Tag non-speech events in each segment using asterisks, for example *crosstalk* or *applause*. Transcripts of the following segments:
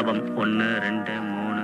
லாபம். ஒன்னு ரெண்டு மூணு.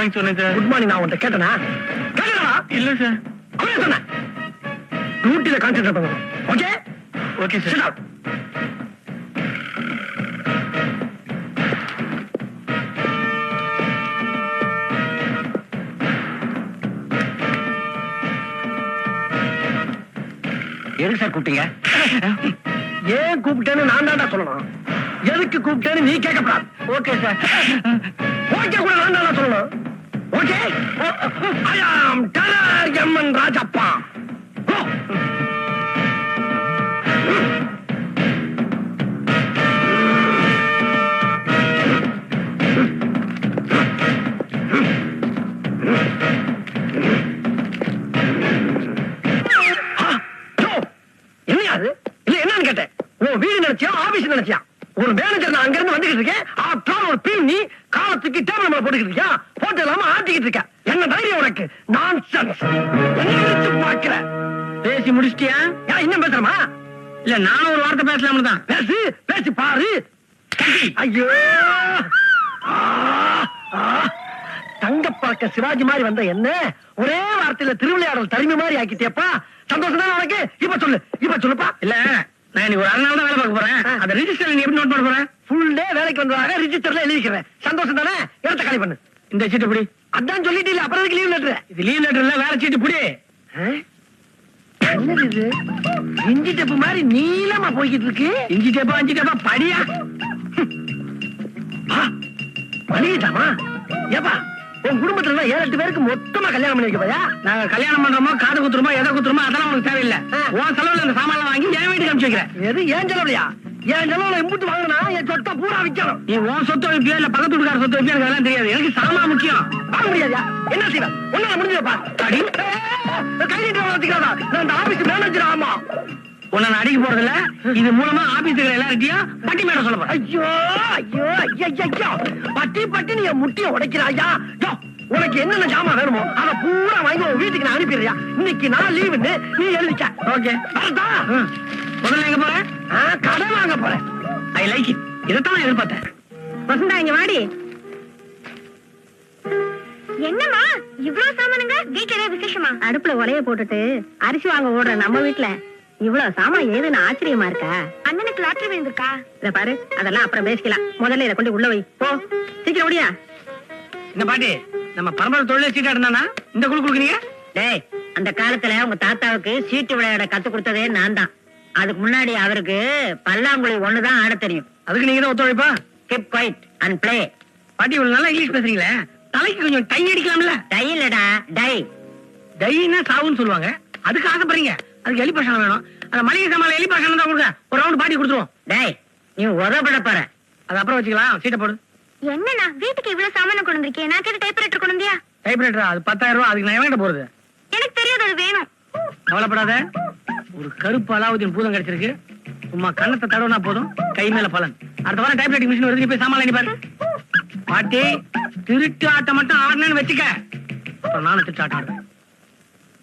மார்னிங் சொன்னேன் சார். குட் மார்னிங் நான் உன்கிட்ட கேட்டனா? கேட்டனா? இல்ல சார். அவன் சொன்னேன் டியூட்டில கான்சென்ட்ரேட் பண்ணணும். Okay okay sir down. எதுக்கு சார் கூப்பிட்டீங்க? ஏன் கூப்பிட்டேன்னு நான் தான்டா சொல்லணும். எதுக்கு கூப்பிட்டேன்னு நீ கேட்கப்படாது ஓகே சார் ஓகே கூட நான் தான்டா சொல்லணும். ஓகே? ஐ ஆம் டலர் எம்என் ராஜப்பா இல்ல என்னன்னு கேட்டேன். உன் வீடு நினைச்சியா? ஆபீஸ் நினைச்சியா? ஒரு மேனேஜர் நான் அங்க இருந்து வந்துகிட்டு இருக்கேன். ஆப்டால் ஒரு நீ காலத்துக்கு டேபிள் மேல போட்டுக்கிட்டு இருக்கியா? போட்டு இல்லாம ஆட்டிக்கிட்டு இருக்க என்ன தைரியம் உனக்கு? நான் பாக்கல பேசி முடிச்சிட்டியா? இன்னும் பேசுறமா இல்ல நானும் ஒரு வார்த்தை பேசலாம்னு தான். பேசு பேசி பாரு. ஐயோ. ஆ. தங்கப்பாக்க சிவாஜி மாதிரி வந்த என்ன? ஒரே வார்த்தையில திருவிளையாடல் தருமி மாதிரி ஆக்கிட்டியப்பா. சந்தோஷம் தானே உனக்கு? இப்ப சொல்லு இப்ப சொல்லுப்பா. இல்ல. நான் இன்னைக்கு ஒரு அரை நாள் தான் வேலை பார்க்க போறேன். அந்த ரிஜிஸ்டர் நீ எப்படி நோட் பண்ண போறேன் ஃபுல் டே வேலைக்கு வந்ததாக ரிஜிஸ்டர்ல எழுதிக்கிறேன். சந்தோஷம் தானே? இடத்த காலி பண்ணு. இந்த சீட்டு பிடி அதான் சொல்லிட்டு அப்புறம் எதுக்கு லீவ் லெட்டர் இது லீவ் லெட்டர் இல்ல வேலை சீட்டு பிடி. இது? இஞ்சி டப்பு மாதிரி நீளமா போய்கிட்டு இருக்கு. இஞ்சி டேப்பா அஞ்சு டேப்பா படியா? மளிகைதாமா ஏப்பா உன் குடும்பத்துல ஏழு எட்டு பேருக்கு மொத்தமா கல்யாணம் பண்ணி வைக்கப்பயா நாங்க கல்யாணம் பண்றோமோ காது குத்துறோமோ எதை குத்துறோமோ அதெல்லாம் உனக்கு தேவையில்லை. உன் செலவுல இந்த சாமான் வாங்கி என் வீட்டுக்கு அனுப்பிச்சு வைக்கிறேன். எது ஏன் செலவுலையா? என் செலவுல இம்புட்டு வாங்கினா என் சொத்தை பூரா விற்கணும். நீ உன் சொத்து வைப்பியோ இல்ல பக்கத்து வீட்டுக்கார சொத்து வைப்பியோ எனக்கு தெரியாது. எனக்கு சாமான் முக்கியம். வாங்க முடியாதா? என்ன செய்வேன்? ஒன்னால முடிஞ்சப்பா அடி. கை நீட்டு வளர்த்துக்காதா நான் இந்த ஆபீஸ் மேனேஜர் ஆமா உன்னை நான் அடிக்க போறது இல்ல இது மூலமா ஆபீஸுக்கு எல்லார்கிட்டயும் பட்டி மேடம் சொல்ல போறேன். ஐயோ ஐயோ ஐயா ஐயா. பட்டி பட்டி நீ முட்டிய உடைக்கிறாயா? யோ, உனக்கு என்னென்ன ஜாமான் வேணுமோ அத பூரா வாங்கி உன் வீட்டுக்கு நான் அனுப்பிடுறியா? இன்னைக்கு நான் லீவுன்னு நீ எழுதிக்க. ஓகே. வரட்டா? முதல்ல எங்க போறேன் ஆ, கடன் வாங்க போறேன். I like it. இதைத்தான் நான் எதிர்பார்த்தேன். வசந்தா இங்க வாடி. என்னம்மா இவ்வளவு சாமானுங்க? ஏதாவது விசேஷமா? அடுப்புல ஒலைய போட்டுட்டு அரிசி வாங்க ஓடுற நம்ம வீட்ல. இவ்வளவு சாமான் ஏதுன்னு ஆச்சரியமா இருக்கா? அண்ணனுக்கு லாட்டரி விழுந்திருக்கா? இத பாரு அதெல்லாம் அப்புறம் பேசிக்கலாம். முதல்ல இத கொண்டு உள்ள வை. போ. சீக்கிரம் ஓடியா. இந்த பாட்டி நம்ம பரம்பரை தொழிலே சீட்டா இருந்தானா இந்த குழு குடுக்குறீங்க? டேய் அந்த காலத்துல உங்க தாத்தாவுக்கு சீட்டு விளையாட கத்து கொடுத்ததே நான் தான். அதுக்கு முன்னாடி அவருக்கு பல்லாங்குழி ஒண்ணுதான் ஆட தெரியும். அதுக்கு நீங்க தான் ஒத்துழைப்பா? கீப் குவைட் அண்ட் ப்ளே பாட்டி இவ்வளவு நல்லா இங்கிலீஷ் பேசுறீங்களே? தலைக்கு கொஞ்சம் டை அடிக்கலாம்ல? டைலடா டை. டைனா சாவுன்னு சொல்லுவாங்க. அதுக்கு ஆசைப்படுறீங்க அதுக்கு எலி பசங்க வேணும். அந்த மளிகை சாமான எலி பசங்க தான் கொடுங்க. ஒரு ரவுண்ட் பாட்டி கொடுத்துருவோம். டேய் நீ உதப்பட போற அது அப்புறம் வச்சுக்கலாம். சீட்டை போடு. என்னண்ணா வீட்டுக்கு இவ்வளவு சாமான கொண்டு வந்திருக்கேன் நான் கேட்ட டைப்ரைட்டர் கொண்டு வந்தியா? டைப்ரைட்டரா அது பத்தாயிரம் ரூபாய். அதுக்கு நான் எவன்கிட்ட போறது எனக்கு தெரியாது அது வேணும். கவலைப்படாத. ஒரு கருப்பு அலாவுதீன் பூதம் கிடைச்சிருக்கு. உமா கண்ணத்தை தடவுனா போதும். கை மேல பலன். அடுத்த வாரம் டைப்ரைட்டிங் மிஷின் வருது. போய் சாமான் பாரு. பாட்டி திருட்டு ஆட்டம் மட்டும் ஆடுனேன்னு வச்சுக்க. அப்புறம் நானும் திருட்டு ஆட்டம் ஆடுவேன்.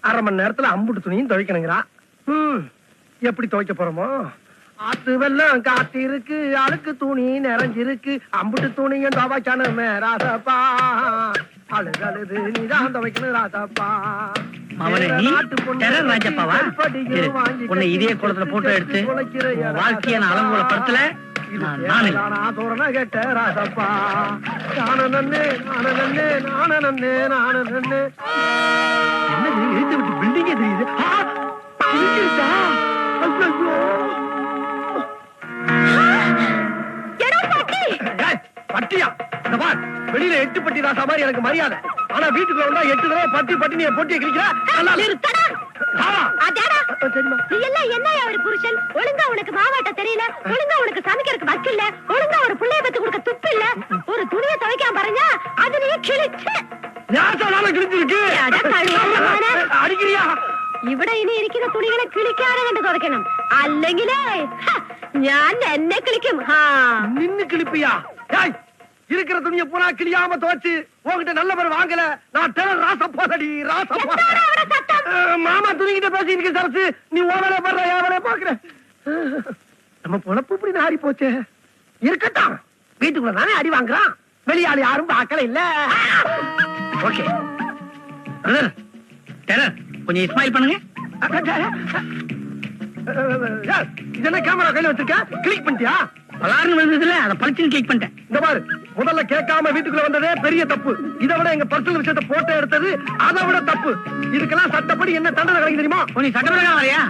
அரை மணி நேரத்துல அம்புட்டு துணியும் துவைக்கணுங்கிறா. ம், எப்படி துவைக்க போறோமோ? ஆத்து வெள்ளம் காத்து இருக்கு அழுக்கு துணி நிறைஞ்சிருக்கு. அம்புட்டு துணியும் துவைக்கணுமே ராசப்பா அழுது அழுது நீதான் துவைக்கணும் ராசப்பா இதே குளத்துல போட்டோ எடுத்து குலைக்கிற உன் வாழ்க்கையை தோரண கேட்ட ராசப்பா நான நன்னு நான நன்னு நான நன்னு நான நன்னு. என்னது எழுத்து விட்டு பில்டிங்கே தெரியுது? பட்டியா இந்த பார் வெளியில எட்டு பட்டி ராசா மாதிரி எனக்கு மரியாதை. ஆனா வீட்டுக்குள்ள வந்தா எட்டு தடவை பட்டி பட்டி நீ பொட்டியை கிழிக்கிற நல்லா இல்ல. நிறுத்தடா. சாவா. அடடா. சரிம்மா நீ எல்லாம் என்ன ஒரு புருஷன் ஒழுங்கா உனக்கு மாவாட்ட தெரியல ஒழுங்கா உனக்கு சமைக்கிறதுக்கு வக்கில்ல ஒழுங்கா ஒரு புள்ளைய பத்தி கொடுக்க துப்பு இல்ல ஒரு துணியை துவைக்காம பாருங்க அது நீ கிழிச்சு யாசானால கிழிஞ்சிருக்கு அட கழுவாம. அடிக்கிறியா ഇവിടെ ഇനി ഇരിക്കുന്ന തുണികളെ കിളിക്കാതെ കണ്ട് തുറക്കണം അല്ലെങ്കിലേ ഹ, ഞാൻ എന്നെ കിളിക്കും ഹാ நின்னு கிழிப்பியா ஏய் இருக்கிற துணிய போனா கிளியாம துவச்சு உங்ககிட்ட நல்ல வாங்கல. நான் டெலர் ராசப்போதடி ராசப்போ மாமா துணிக்கிட்ட துணிகிட்ட பேசிட்டு சரசு நீ ஓ வேலையை பாடுற பாக்குற நம்ம பொழப்பு இப்படி நாரி போச்சே. இருக்கட்டும். வீட்டுக்குள்ள தானே அடி வாங்குறான். வெளியாள் யாரும் பார்க்கல இல்ல. ஓகே. பிரதர் டெரர் கொஞ்சம் இஸ்மாயில் பண்ணுங்க. இதெல்லாம் கேமரா கையில வச்சிருக்க? கிளிக் பண்ணிட்டியா? பலாருன்னு வந்ததுல அதை பளிச்சுன்னு கிளிக் பண்ணிட்டேன். இந்த பாரு முதல்ல கேட்காம வீட்டுக்குள்ள வந்ததே பெரிய தப்பு. இதை விட எங்க பர்சனல் விஷயத்த போட்டோ எடுத்தது அதை விட தப்பு. இதுக்கெல்லாம் சட்டப்படி என்ன தண்டனை கிடைக்கும் தெரியுமா? நீ சட்டப்பிரகாரம் வரையா.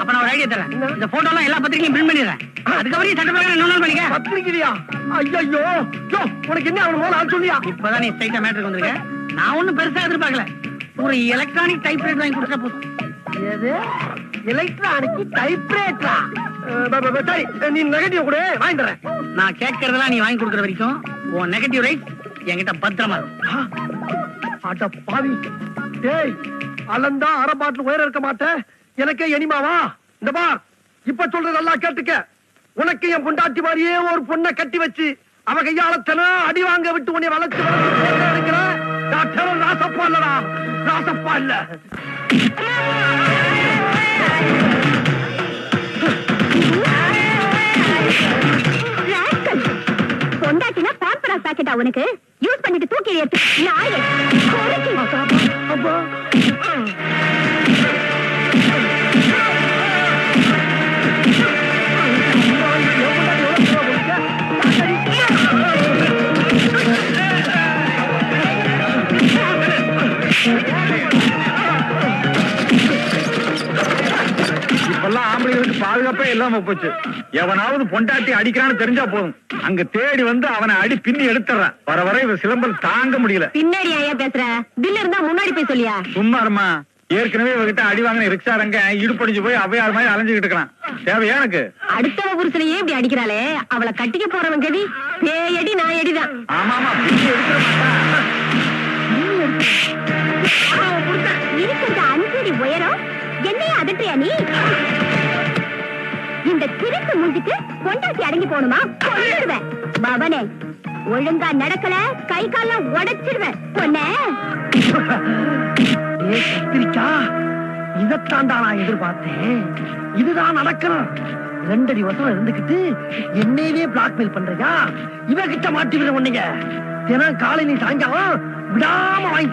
அப்ப நான் ஒரு ஐடியா தரேன்? இந்த போட்டோ எல்லாம் எல்லா பத்திரிக்கையும் பிரிண்ட் பண்ணிடுறேன். அதுக்கப்புறம் சட்டப்பிரகாரம் வேணாலும் பண்ணிக்க. பத்திரிக்கையா ஐயோ உனக்கு என்ன அவன் போல ஆள் சொல்லியா? இப்பதான் நீ ஸ்ட்ரைட்டா மேட்ருக்கு வந்திருக்க. நான் ஒண்ணும் பெருசா எதிர்பார்க்கல. ஒரு எலக்ட்ரானிக் டைப் ரைட் வாங்கி கொடுத்தா போதும். எது? எலக்ட்ரானிக் டைப்ரைட்டரா சரி நீ நெகட்டிவ் கூட வாங்கி தரேன். நான் கேட்கறதெல்லாம் நீ வாங்கி கொடுக்குற வரைக்கும் உன் நெகட்டிவ் ரைட் என்கிட்ட பத்திரமா அட பாவி. டேய் அளந்தா அரை பாட்டில் உயரம் இருக்க மாட்டேன் எனக்கே எனிமாவா இந்த பா இப்ப சொல்றது நல்லா கேட்டுக்க. உனக்கு என் பொண்டாட்டி மாதிரியே ஒரு பொண்ணை கட்டி வச்சு அவ கையால தினம் அடி வாங்க விட்டு உன்னை வளர்த்து வளர்த்து டெரர் ராசப்பா இல்லடா. ராசப்பா இல்ல. உனக்கு யூஸ் பண்ணிட்டு தூக்கி எடுத்து Yeah. பாதுகாப்பே இல்லாம போச்சு. எவனாவது பொண்டாட்டி அடிக்கிறான்னு தெரிஞ்சா போதும். அங்க தேடி வந்து அவனை அடி பின்னி எடுத்துறான் வர வர இவ சிலம்பல் தாங்க முடியல. பின்னாடி ஐயா பேசுற? பில் இருந்தா முன்னாடி போய் சொல்லியா? சும்மா இருமா ஏற்கனவே இவகிட்ட அடி வாங்கின ரிக்ஷாரங்க இடுப்படிஞ்சு போய் அவையார் மாதிரி அலைஞ்சுக்கிட்டு இருக்கான். தேவையா எனக்கு? அடுத்தவ புருஷனையே இப்படி அடிக்கிறாளே. அவளை கட்டிக்க போறவன் கதி பேயடி நான் அடிதான் ஆமா ஆமா பின்னி எடுத்துற மாட்டான். இருக்கிறது அஞ்சடி உயரம். என்னைய அதட்டியா நீ? இந்த திருட்டு மூஞ்சிக்கு பொண்டாட்டி அடங்கி போகணுமா? கொண்டுடுவேன் பவனே ஒழுங்கா நடக்கல கை கால்லாம் உடைச்சிடுவேன் பொண்ணே. இதத்தாண்டா நான் எதிர்பார்த்தேன். இதுதான் நடக்கணும். ரெண்டடி வருஷம் இருந்துகிட்டு என்னையவே பிளாக்மெயில் பண்றியா? இவகிட்ட மாட்டி விட உன்னைய. தினம் காலை நீ சாயங்காலம் விடாம வாங்கி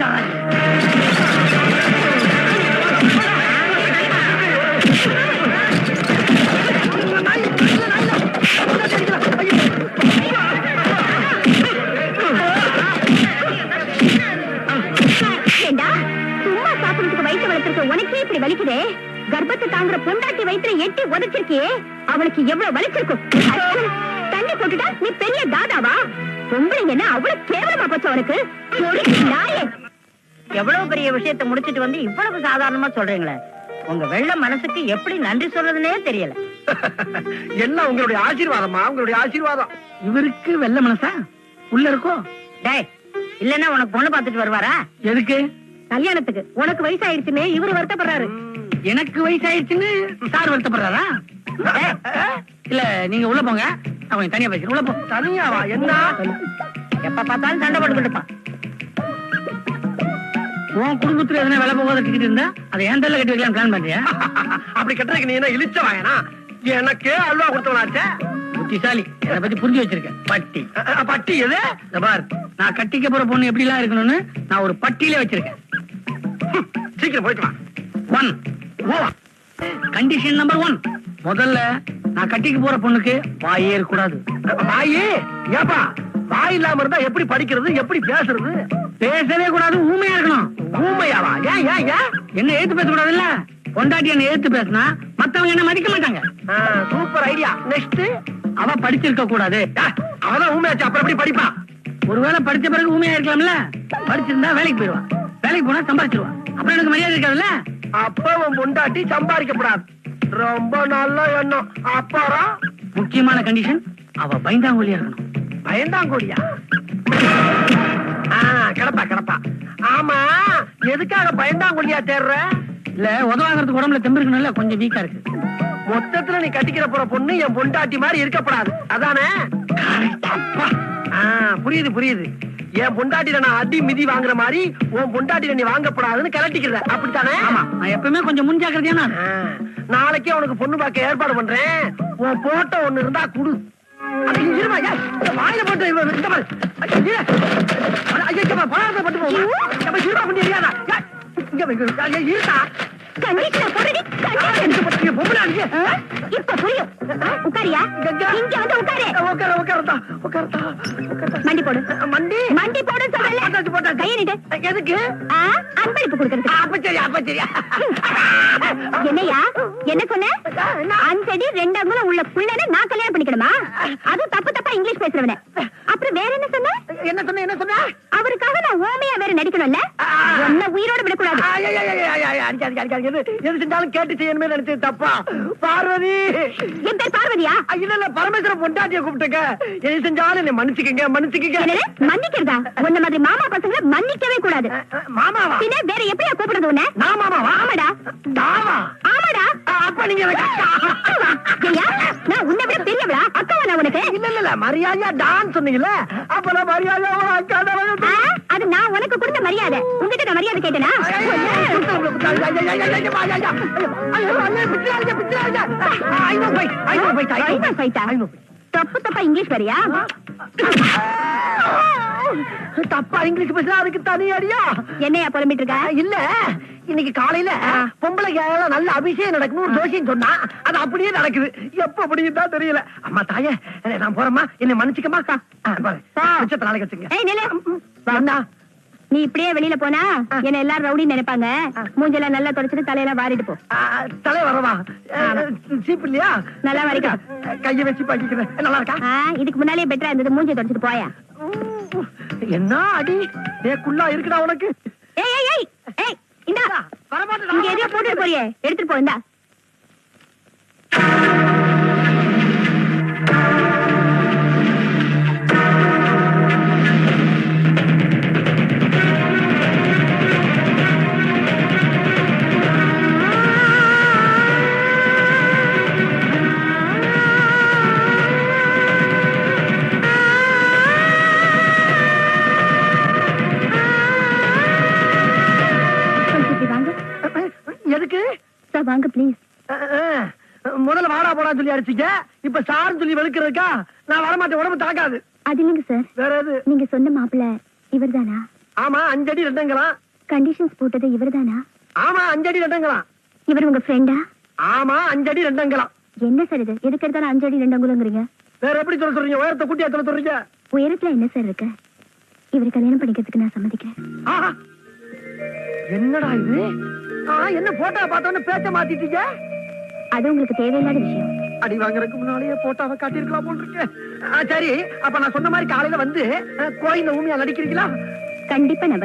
இப்படி வலிக்குதே? கர்ப்பத்தை தாங்குற பொண்டாட்டி வயிற்றுல எட்டி உதச்சிருக்கியே? அவளுக்கு எவ்வளவு வலிச்சிருக்கும்? தண்ணி போட்டுட்டா நீ பெரிய தாதாவா? பொம்பளைங்க என்ன அவ்வளவு கேவலமா போச்சு நாயே. எவ்வளவு பெரிய விஷயத்தை முடிச்சிட்டு வந்து இவ்வளவு சாதாரணமா சொல்றீங்களே? உங்க வெள்ள மனசுக்கு எப்படி நன்றி சொல்றதுன்னே தெரியல. *laughs* எல்லாம் உங்களுடைய ஆசீர்வாதமா? உங்களுடைய ஆசீர்வாதம். இவருக்கு வெள்ள மனசா? உள்ள இருக்கோ? டேய் இல்லன்னா உனக்கு பொண்ணு பார்த்துட்டு வருவாரா? எதுக்கு? கல்யாணத்துக்கு. உனக்கு வயசாயிடுச்சுன்னு இவரு வருத்தப்படுறாரு. எனக்கு வயசாயிடுச்சுன்னு சார் வருத்தப்படுறாரா? இல்ல நீங்க உள்ள போங்க. கொஞ்சம் தனியா பேசுறேன் உள்ள போ. தனியாவா? என்ன? எப்ப பார்த்தாலும் சண்டை போட்டுக்கிட்டு இருப்பான். உன் குடும்பத்துல எதனா வேலை போகாத டிக்கெட் இருந்தா? அதை ஏன் தள்ள கட்டி வைக்கலாம் பிளான் பண்றியா? *laughs* அப்படி கட்டுறதுக்கு நீ என்ன இழிச்ச வாயனா? எனக்கே அல்வா கொடுத்தவனாச்சே? புத்திசாலி. என்னை பத்தி புரிஞ்சு வச்சிருக்கேன் பட்டி. பட்டி எது? பார் நான் கட்டிக்க போற பொண்ணு எப்படி எல்லாம் இருக்கணும்னு நான் ஒரு பட்டியலே வச்சிருக்கேன். சீக்கிரம் போயிட்டு ஒன் ஓ கண்டிஷன் நம்பர் ஒன் முதல்ல நான் கட்டிக்க போற பொண்ணுக்கு வாயே இருக்கக்கூடாது. வாயி? ஏப்பா? வாய் இல்லாம இருந்தா எப்படி படிக்கிறது எப்படி பேசுறது? பேசவே கூடாது ஊமையா இருக்கணும். ஊமையாவா? ஏன் ஏன் ஏன்? என்ன ஏத்து பேச கூடாதுல்ல? பொண்டாட்டி என்ன ஏத்து பேசினா மத்தவங்க என்ன மதிக்க மாட்டாங்க. சூப்பர் ஐடியா நெக்ஸ்ட் அவ படிச்சிருக்க கூடாது. அவதான் ஊமையாச்சு. அப்புறம் எப்படி படிப்பான்? ஒருவேளை படிச்ச பிறகு ஊமையா இருக்கலாம்ல? படிச்சிருந்தா வேலைக்கு போயிடுவான். வேலைக்கு போனா சம்பாதிச்சிருவான் அப்புறம் எனக்கு மரியாதை இருக்காதுல்ல? அப்ப உன் பொண்டாட்டி சம்பாதிக்கப்படாது. ரொம்ப நல்ல எண்ணம். அப்புறம்? முக்கியமான கண்டிஷன் அவ பயந்தாங்கொல்லியா இருக்கணும். பயந்தாங்கோடியா? கிடப்பா கிடப்பா. ஆமா எதுக்காக பயந்தாங்கோடியா தேடுற இல்ல உதவாங்கிறதுக்கு உடம்புல தெம்பு இருக்கணும்ல கொஞ்சம் வீக்கா இருக்கு. மொத்தத்துல நீ கட்டிக்கிற போற பொண்ணு என் பொண்டாட்டி மாதிரி இருக்கப்படாது. அதானே? புரியுது புரியுது. என் பொண்டாட்டில நான் அடி மிதி வாங்குற மாதிரி உன் பொண்டாட்டில நீ வாங்கப்படாதுன்னு கிளட்டிக்கிற அப்படித்தானே? ஆமா நான் எப்பவுமே கொஞ்சம் முன்ஜாக்கிரதையா ஆ, நாளைக்கே உனக்கு பொண்ணு பார்க்க ஏற்பாடு பண்றேன். உன் போட்டோ ஒண்ணு இருந்தா குடு. வாயில போட்டு போட்டு போமா. இங்க இப்ப புரியும் உட்காரியா இங்க, வந்து உட்காரு உட்கார. மண்டி போடு மண்டி மண்டி போடு எதுக்கு அன்பளிப்பு அப்ப சரி அப்ப என்னையா என்ன சொன்ன அஞ்சடி ரெண்டு அங்குலம் உள்ள புள்ளனை நான் கல்யாணம் பண்ணிக்கணுமா அது தப்பு தப்பா இங்கிலீஷ் பேசுறவன அப்புறம் வேற என்ன சொன்ன? என்ன சொன்ன என்ன சொன்ன அவருக்காக நான் ஓமையா வேற நடிக்கணும்ல. என்ன உயிரோட விடக்கூடாது. எது எது செஞ்சாலும் கேட்டு செய்யணுமே நினைச்சது தப்பா? பார்வதி! என் பேர் பார்வதியா? ஐயா, இல்ல இல்ல பரமேஸ்வர பொண்டாட்டிய கூப்பிட்டுக்க எது செஞ்சாலும் என்னை மன்னிச்சுக்கங்க மன்னிச்சுக்கங்க. என்னது? மன்னிக்கிறதா? உன்ன மாதிரி மாமா பசங்களை மன்னிக்கவே கூடாது. மாமாவா? பின்ன வேற எப்படியா கூப்பிடுறது உன்ன? நான் மாமாவா? ஆமாடா. தாவா? ஆமாடா. அப்ப நீங்க நான் உன்னை விட பெரியவளா அக்காவா நான் உனக்கு இல்ல இல்ல இல்ல மரியாதையா டான் சொன்னீங்கல்ல அப்ப நான் மரியாதையா ஒரு அக்கா தான் ஆ, அது நான் உனக்கு கொடுத்த மரியாதை உங்ககிட்ட நான் மரியாதை கேட்டேனா ஐநூறு பைசா தப்பு தப்பா இங்கிலீஷ் வரியா தப்பா இங்கிலீஷ் பேசுறா அதுக்கு தனி அடியா என்னையா புலம்பிட்டு இருக்க இல்ல இன்னைக்கு காலையில எல்லாம் நல்ல அபிஷேகம் நடக்கணும் ஒரு ஜோசியம் சொன்னா அது அப்படியே நடக்குது. எப்ப அப்படின்னு தெரியல. அம்மா தாயே நான் போறேம்மா. என்னை மன்னிச்சுக்கமா நாளைக்கு வச்சுங்க நீ இப்படியே வெளியில போனா என்ன எல்லாரும் ரவுடி நினைப்பாங்க. மூஞ்செல்லாம் நல்லா தொடச்சிட்டு தலையெல்லாம் வாரிட்டு போ. தலை வரவா? சீப் இல்லையா? நல்லா வரைக்கும். கையை வச்சு பாக்கிக்கிறேன் நல்லா இருக்கா? இதுக்கு முன்னாலே பெட்டரா இருந்தது. மூஞ்சி தொடச்சிட்டு போயா. என்ன அடி? ஏ குள்ளா இருக்குடா உனக்கு. இங்க எதையோ போட்டுட்டு போறியே. எடுத்துட்டு போயிருந்தா வாங்க ப்ளீஸ். முதல்ல வாடா போடா சொல்லி அடிச்சீங்க இப்ப சார் சொல்லி வெளுக்கிறதுக்கா நான் வரமாட்டேன் உடம்பு தாக்காது. அது இல்லைங்க சார் வேற எது? நீங்க சொன்ன மாப்பிள்ள இவர்தானா? ஆமா அஞ்சடி ரெண்டுங்களாம் கண்டிஷன்ஸ் போட்டது இவர்தானா? ஆமா அஞ்சடி ரெண்டுங்களாம் இவர் உங்க ஃப்ரெண்டா ஆமா அஞ்சடி ரெண்டுங்களாம் என்ன சார் இது? எதுக்கு எடுத்தாலும் அஞ்சு அடி ரெண்டு அங்குலங்கிறீங்க வேற எப்படி சொல்ல சொல்றீங்க? உயரத்தை கூட்டி எத்தனை சொல்றீங்க? உயரத்துல என்ன சார் இருக்கு? இவர் கல்யாணம் பண்ணிக்கிறதுக்கு நான் சம்மதிக்கிறேன். என்னடா இது? என்ன போட்டோ பார்த்தோன்னு பேச்ச மாத்திட்டீங்க? அது உங்களுக்கு தேவையில்லாத விஷயம். அடி வாங்குறதுக்கு முன்னாலேயே போட்டோவை காட்டியிருக்கலாம் போல் இருக்கு. ஆ, சரி அப்ப நான் சொன்ன மாதிரி காலையில வந்து கோயில ஊமியா நடிக்கிறீங்களா? கண்டிப்பா நம்புறேன்.